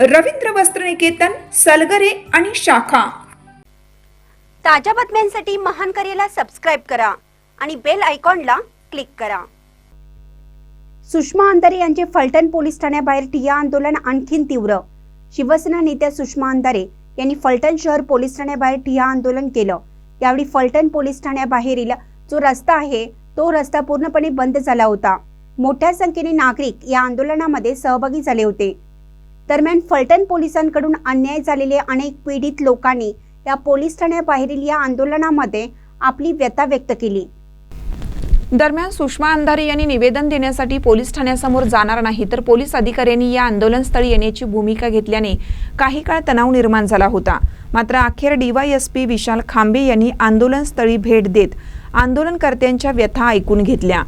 रवींद्र वस्त्रनिकेतन सलगरे आणि शाखा. ताज्या बातम्यांसाठी महान करेला सबस्क्राईब करा आणि बेल आयकॉनला क्लिक करा. सुषमा अंधारे यांचे फलटण पोलीस ठाण्याबाहेर ठिय्या आंदोलन आणखीन तीव्र. शिवसेना नेत्या सुषमा अंधारे यांनी फलटण शहर पोलीस ठाण्याबाहेर ठिय्या आंदोलन केलं. यावेळी फलटण पोलीस ठाण्याबाहेरील जो रस्ता आहे तो रस्ता पूर्णपणे बंद झाला होता. मोठ्या संख्येने नागरिक या आंदोलनामध्ये सहभागी झाले होते. दरम्यान फलटण पोलिसांकडून अन्याय झालेले अनेक पीडित लोकांनी या पोलीस ठाण्याबाहेरील या आंदोलनामध्ये आपली व्यथा व्यक्त केली. दरम्यान सुषमा अंधारे यांनी निवेदन देण्यासाठी पोलीस ठाण्यासमोर जाणार नाही तर पोलीस अधिकाऱ्यांनी या आंदोलनस्थळी येण्याची भूमिका घेतल्याने काही काळ तणाव निर्माण झाला होता. मात्र अखेर डीवायएसपी विशाल खांबे यांनी आंदोलनस्थळी भेट देत आंदोलनकर्त्यांच्या व्यथा ऐकून घेतल्या.